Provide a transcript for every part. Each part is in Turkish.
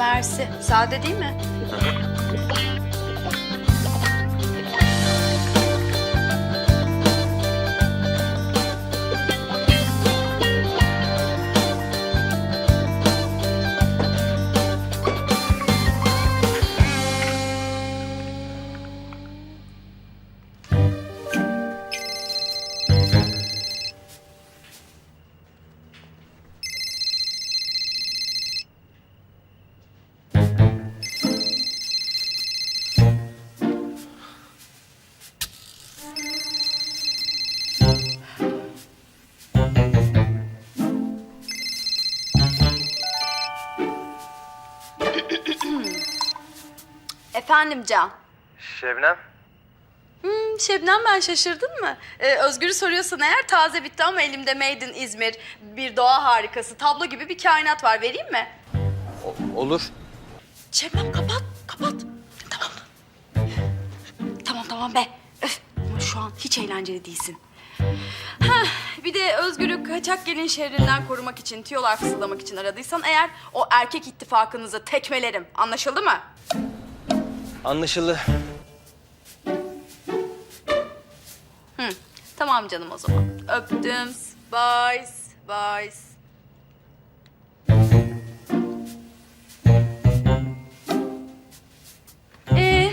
mersi. Sade değil mi? Efendim Can. Şebnem? Hmm, Şebnem ben şaşırdın mı? Ee, Özgür'ü soruyorsan eğer taze bitti ama elimde Made in İzmir. Bir doğa harikası. Tablo gibi bir kainat var. Vereyim mi? olur. Şebnem kapat, kapat. Tamam. Tamam tamam be. Öf. Ama şu an hiç eğlenceli değilsin. Heh, bir de Özgür'ü kaçak gelin şerrinden korumak için, tiyolar fısıldamak için aradıysan eğer o erkek ittifakınızı tekmelerim. Anlaşıldı mı? Anlaşıldı. Hı. Tamam canım o zaman. Öptüm. Bye. Bye. Ee,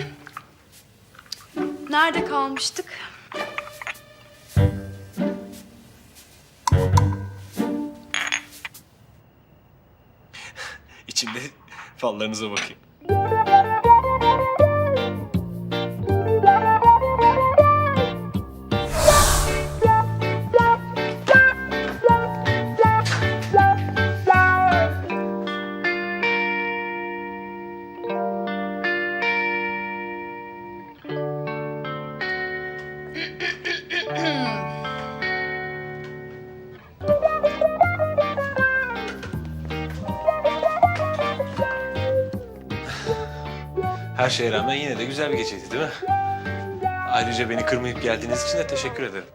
nerede kalmıştık? İçinde fallarınıza bakayım. Her şeye rağmen yine de güzel bir geceydi değil mi? Ayrıca beni kırmayıp geldiğiniz için de teşekkür ederim.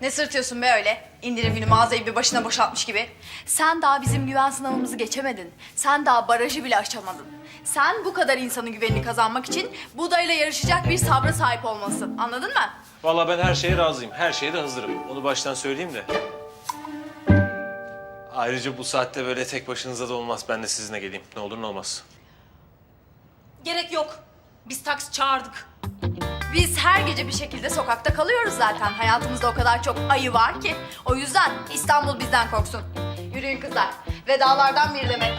Ne sırtıyorsun be öyle? İndirim günü mağazayı bir başına boşaltmış gibi. Sen daha bizim güven sınavımızı geçemedin. Sen daha barajı bile aşamadın. Sen bu kadar insanın güvenini kazanmak için Buda'yla yarışacak bir sabra sahip olmalısın. Anladın mı? Vallahi ben her şeye razıyım. Her şeye de hazırım. Onu baştan söyleyeyim de. Ayrıca bu saatte böyle tek başınıza da olmaz. Ben de sizinle geleyim. Ne olur ne olmaz. Gerek yok. Biz taksi çağırdık. Biz her gece bir şekilde sokakta kalıyoruz zaten. Hayatımızda o kadar çok ayı var ki. O yüzden İstanbul bizden korksun. Yürüyün kızlar. Vedalardan bir demek.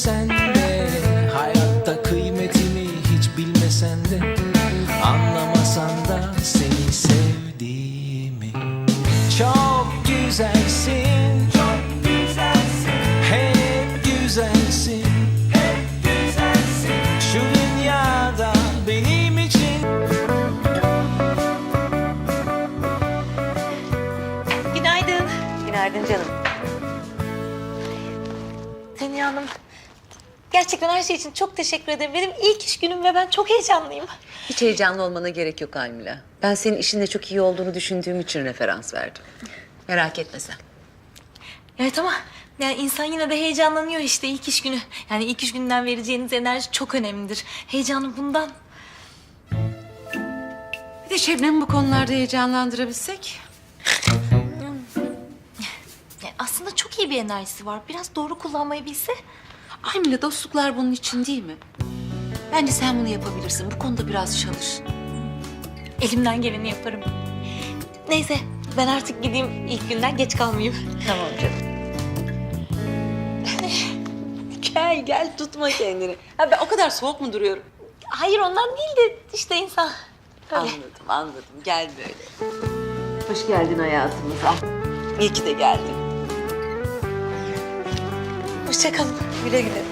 Etmesen de Hayatta kıymetimi hiç bilmesen de Anlamasan da seni sevdiğimi. Çok güzelsin Çok güzelsin. Hep güzelsin. Hep güzelsin. Şu dünyada benim için. Günaydın. Günaydın canım. Gerçekten her şey için çok teşekkür ederim. Benim ilk iş günüm ve ben çok heyecanlıyım. Hiç heyecanlı olmana gerek yok Almila. Ben senin işinde çok iyi olduğunu düşündüğüm için referans verdim. Merak etme sen. Evet ama yani insan yine de heyecanlanıyor işte ilk iş günü. Yani ilk iş günden vereceğiniz enerji çok önemlidir. Heyecanı bundan. Bir de Şebnem'i bu konularda heyecanlandırabilsek. Yani aslında çok iyi bir enerjisi var. Biraz doğru kullanmayı bilse. Almila dostluklar bunun için değil mi? Bence sen bunu yapabilirsin. Bu konuda biraz çalış. Elimden geleni yaparım. Neyse ben artık gideyim ilk günden geç kalmayayım. Tamam canım. gel gel tutma kendini. Ha ben o kadar soğuk mu duruyorum? Hayır ondan değil de işte insan. Böyle. Anladım, anladım. Gel böyle. Hoş geldin hayatımıza. İyi ki de geldin. Hoşçakalın. Güle güle.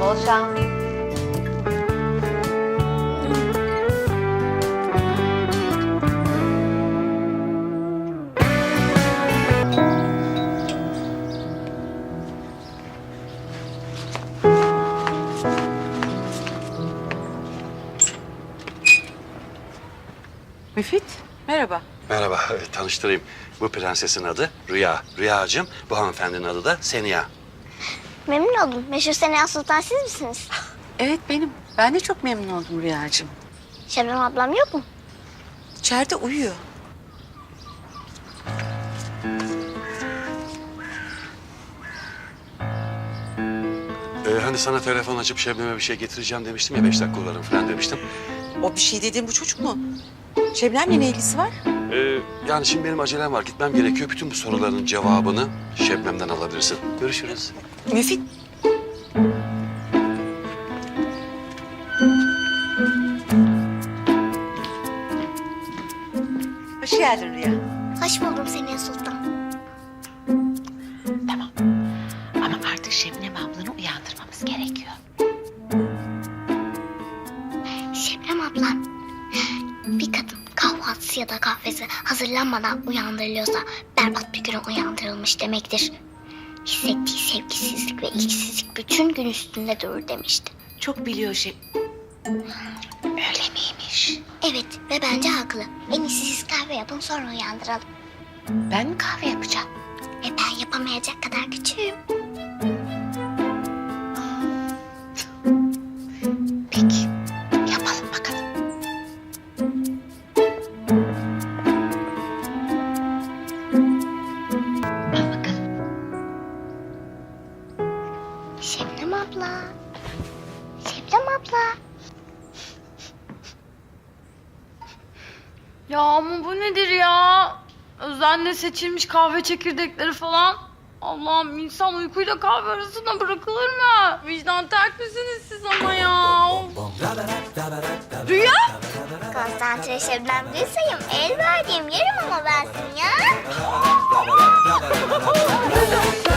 Bol şans. Müfit, merhaba. Merhaba, e, tanıştırayım. Bu prensesin adı Rüya. Rüyacığım, bu hanımefendinin adı da Seniha. Memnun oldum. Meşhur Sena Sultan siz misiniz? Evet benim. Ben de çok memnun oldum Rüyacığım. Şebnem ablam yok mu? İçeride uyuyor. Ee, hani sana telefon açıp Şebnem'e bir şey getireceğim demiştim ya, beş dakika uğrarım falan demiştim. O bir şey dediğin bu çocuk mu? Şebnem'le ne ilgisi var? Ee, yani şimdi benim acelem var, gitmem gerekiyor. Bütün bu soruların cevabını Şebnem'den alabilirsin. Görüşürüz. Müfit. Hoş geldin Rüya. Hoş buldum Sena Sultan. Ama artık Şebnem ablanı uyandırmamız gerekiyor. Şebnem ablam. Bir kadın kahvaltısı ya da kahvesi hazırlanmadan uyandırılıyorsa berbat bir güne uyandırılmış demektir. Hissettiği sevgisizlik ve ilgisizlik bütün gün üstünde durur demişti. Çok biliyor Şeb... Öyle miymiş? Evet ve bence haklı. En iyisi siz kahve yapın sonra uyandıralım. Ben mi kahve yapacağım? E ben yapamayacak kadar küçüğüm. Şebnem abla. Şebnem abla. Ya ama bu nedir ya? Özenle seçilmiş kahve çekirdekleri falan. Allah'ım insan uykuyla kahve arasında bırakılır mı? Vicdan terk misiniz siz ama ya? Rüya? Konsantre Şebnem Gülsay'ım. El verdiğim yerim ama ben seni ya.